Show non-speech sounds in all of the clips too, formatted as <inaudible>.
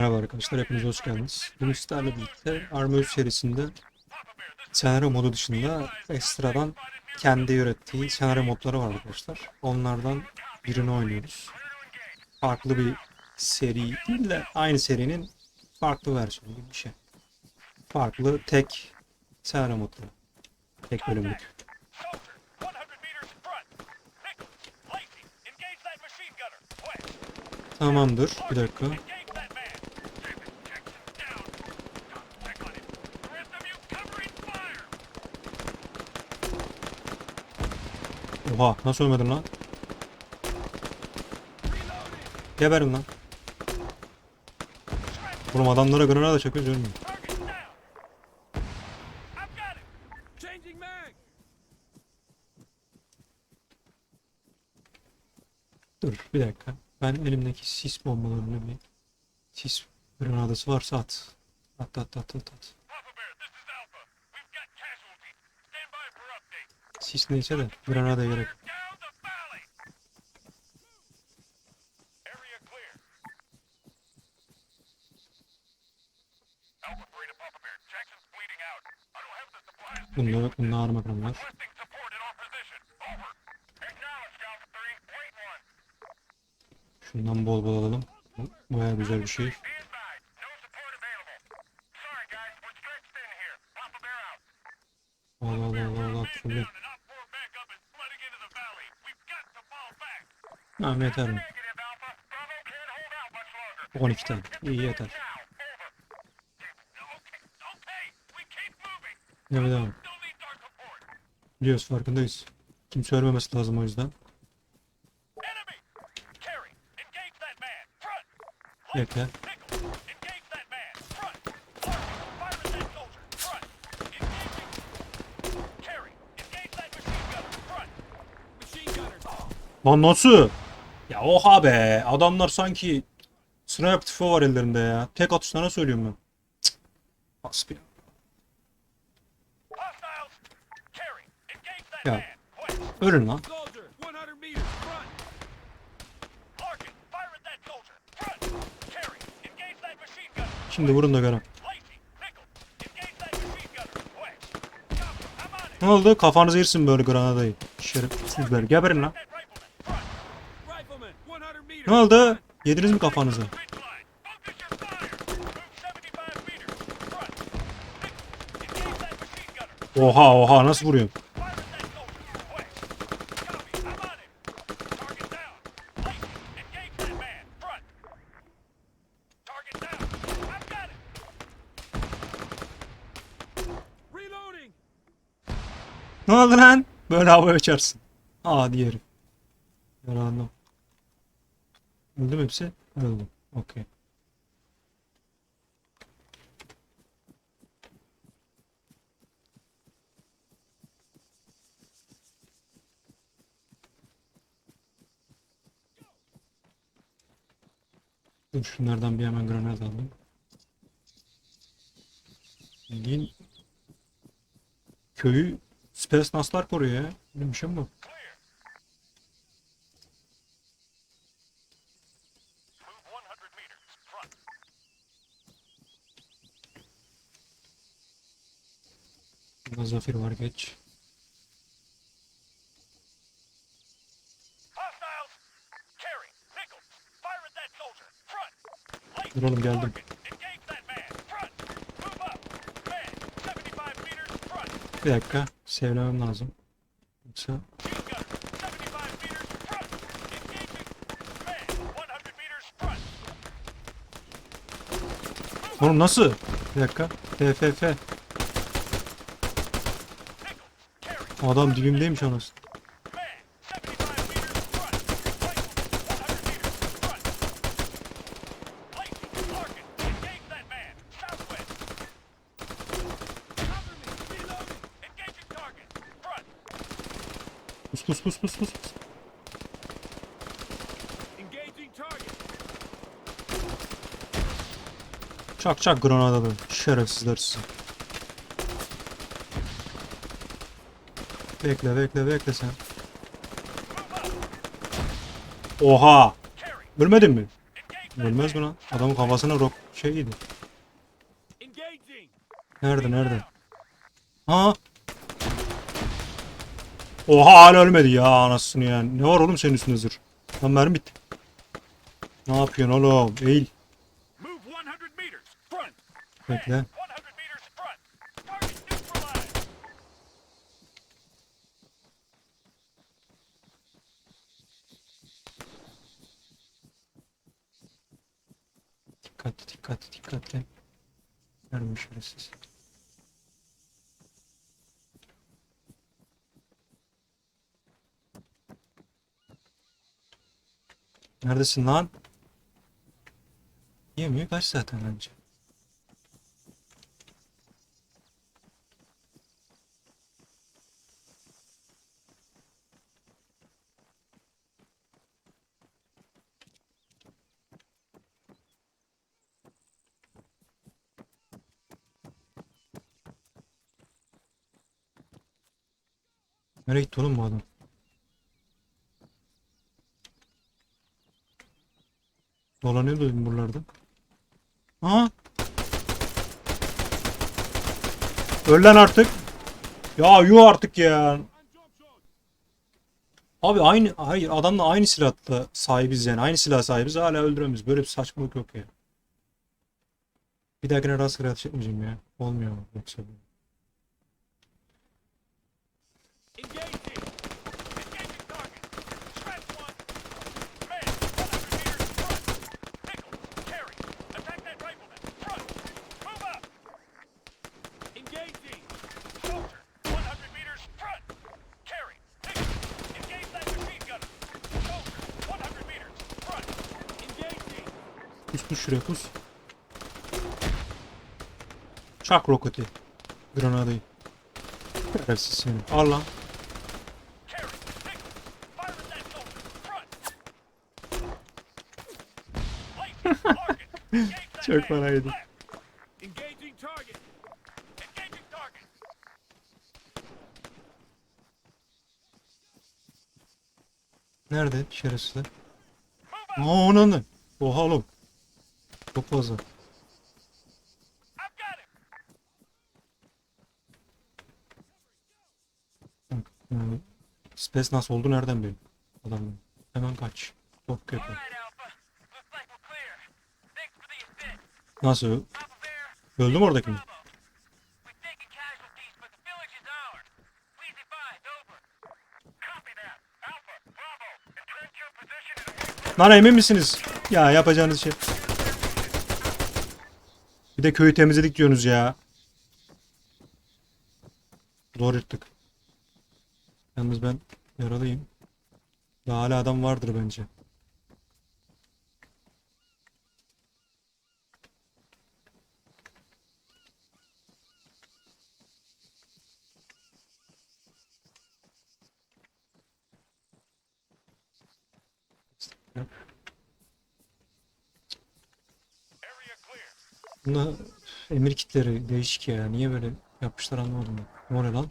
Merhaba arkadaşlar, hepiniz hoş geldiniz. Bugün sizlerle birlikte Arma 3 serisinde senaryo modu dışında ekstradan kendi ürettiği senaryo modları var arkadaşlar. Onlardan birini oynuyoruz. Farklı bir seri değil de aynı serinin farklı versiyonu gibi bir şey. Farklı tek senaryo modları. Tek bölümlük. Soldier, 100 meters front. Nichols, Lacey, engage that machine gunner. West. Tamamdır, bir dakika. Oha, nasıl ölmedin lan? Geberin lan. Oğlum adamlara granada çakıyoruz ölmüyor. Dur bir dakika. Ben elimdeki sis bombalarını bir sis granadası varsa at. At at at at at. Sis neyse de granada gerek. Bunda yok bunda arma var. Requesting support in our position. Over. Acknowledged, Alpha 3. Point one. Şundan bol bol alalım. Baya güzel bir şey. Stand by. No support available. Sorry, guys. We're stretched in here. Papa Bear out. Al al al al al. Man Şöyle. down and op 4 back up is flooding into the valley. We've got to fall back. Tamam yeter mi? Negative, Alpha. Bravo can't hold out much longer. 12 tane. İyi yeter. Evet devam. Biliyoruz farkındayız. Kimse ölmemesi lazım o yüzden. Gunner. Lan nasıl? Ya oha be. Adamlar sanki sniper tüfeği var ellerinde ya. Tek atışlarına söylüyorum ben. Cık. Hasbi. Gunner. West. Copy, I'm on it. Ne oldu? Kafanızı yersin böyle granadayı. Şerefsizler. Geberin lan. That rifleman. Front. Rifleman, 100 meters. Ne oldu? Yediniz mi kafanızı? Ridgeline. Focus your fire. Move 75 meters. Front. Nichols, engage that machine gunner. Oha oha nasıl vuruyorsun? Lan? Böyle havaya uçarsın. Aa diğeri. Yaralandım. Öldü mü hepsi? Öldü. Okey. Dur şunlardan bir hemen granat aldım. Bildiğin köyü Space Naslar koruyor ya. Bir şey bu? Clear. Move 100 meters. Front. Burada Zafir var geç. Dur oğlum geldim. Bir dakika. Sevlemem lazım. Yoksa Machine gunner, 75 meters front! Engaging! Man, 100 meters front! Oğlum nasıl? Bir dakika. TFF. Adam dibimdeymiş anasını. Pus pus pus pus pus. Çak çak granadalı. Şerefsizler sizi. Bekle bekle bekle sen. Oha! Ölmedin mi? Ölmez mi lan? Adamın kafasına rok şey yedi. Nerede nerede? Ha? Oha hala ölmedi ya anasını ya. Ne var oğlum senin üstünde zırh? Lan mermi bitti. Ne yapıyorsun oğlum? Eğil. Move 100 meters. Front. Bekle. 100 meters front. Target neutralized. Dikkatli dikkatli dikkatli. Mermi şerefsiz. Neredesin lan? Yemiyor kaç zaten bence. Nereye gitti oğlum bu adam? Dolanıyordu buralarda. Aha! Öl lan artık. Ya yuh artık ya. Abi aynı hayır adamla aynı silahla sahibiz yani. Aynı silah sahibiz hala öldüremiyoruz. Böyle bir saçmalık yok ya. Bir dahakine rastgele ateş etmeyeceğim ya. Olmuyor yoksa. Engaging. Pus şuraya pus. Çak roketi. Granadayı. Şerefsiz seni. Al lan. <laughs> Çok target. Nerede şerefsizler? Aa onun? Oha oğlum. Çok fazla. Yani, space nasıl oldu nereden bileyim? Adam hemen kaç. Çok kötü. Nasıl? Öldü mü oradaki mi? Lan emin misiniz? Ya yapacağınız şey. Bir de köyü temizledik diyorsunuz ya. Zor yırttık. Yalnız ben yaralıyım. Daha hala adam vardır bence. area Bunda emir kitleri değişik ya. Niye böyle yapmışlar anlamadım ben. Ne oluyor lan?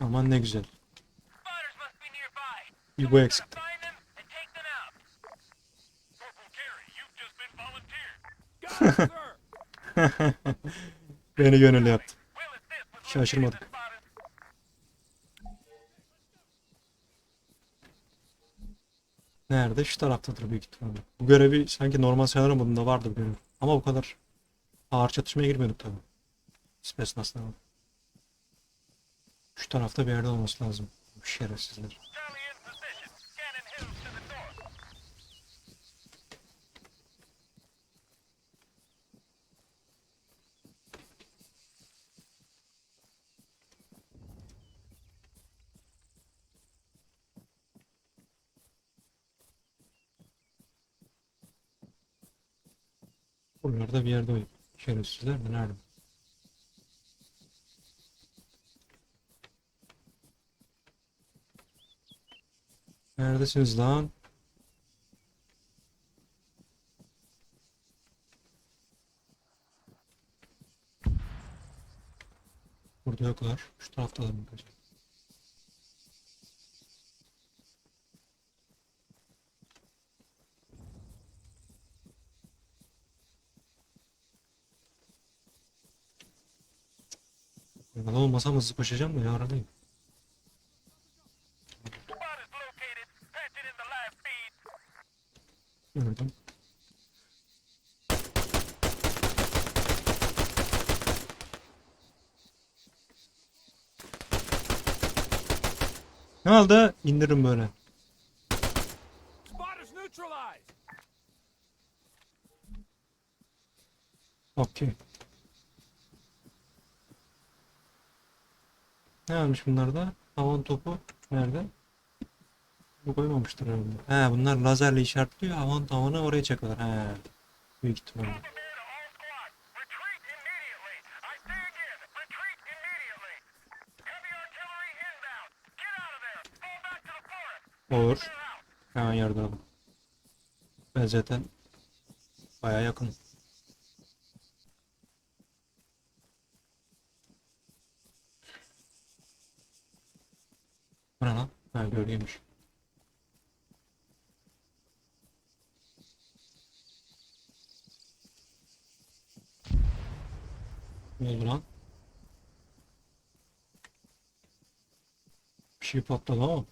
Aman ne güzel. Bir bu eksikti. Find them and take Nerede? Şu taraftadır büyük ihtimalle. Bu görevi sanki normal senaryo modunda vardı bu görev. Ama bu kadar ağır çatışmaya girmiyorduk tabii. Space. Şu tarafta bir yerde olması lazım. Bu şerefsizler. Buralarda bir yerde o şerefsizler de nerede? Neredesiniz lan? Burada yoklar. Şu tarafta da mı kaçak? Yolda olmasam hızlı koşacağım da yaradayım. Gördüm. Ne oldu? İndiririm böyle. Spot Ne varmış bunlarda? Havan topu nerede? Bu koymamıştır herhalde. He bunlar lazerle işaretliyor. Havan tavanı oraya çakıyorlar. He. Büyük ihtimalle. Bomber to all squads. Retreat immediately. I Ne oldu lan? Bir şey patladı ama.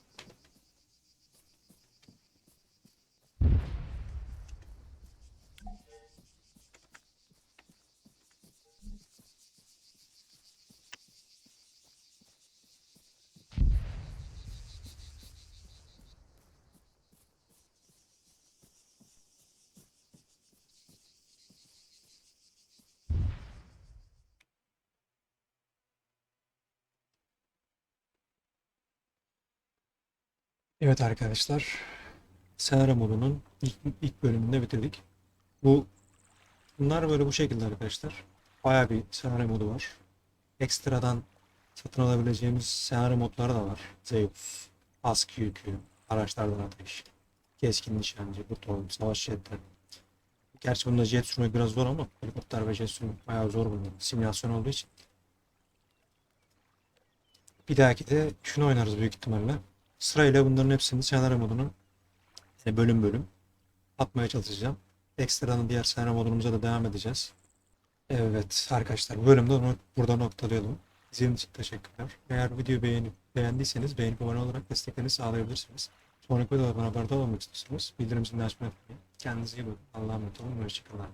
Evet arkadaşlar, senaryo modunun ilk, ilk bölümünü de bitirdik. Bu bunlar böyle bu şekilde arkadaşlar. Bayağı bir senaryo modu var. Ekstradan satın alabileceğimiz senaryo modları da var. Zeus, askı yükü, araçlardan ateş, keskin nişancı, buton, savaş jetleri. Gerçi bunda jet sürmek biraz zor ama helikopter ve jet sürmek bayağı zor bunlar. Simülasyon olduğu için. Bir dahaki de şunu oynarız büyük ihtimalle. Sırayla bunların hepsini senaryo modunu yani bölüm bölüm atmaya çalışacağım. Ekstradan diğer senaryo modumuza da devam edeceğiz. Evet arkadaşlar bu bölümde onu burada noktalayalım. İzlediğiniz için teşekkürler. Eğer videoyu beğenip beğendiyseniz beğenip abone olarak desteklerinizi sağlayabilirsiniz. Sonraki videoda bana haberdar olmak istiyorsanız bildirim zilini açmayı unutmayın. Kendinize iyi bakın. Allah'a emanet olun. Hoşçakalın.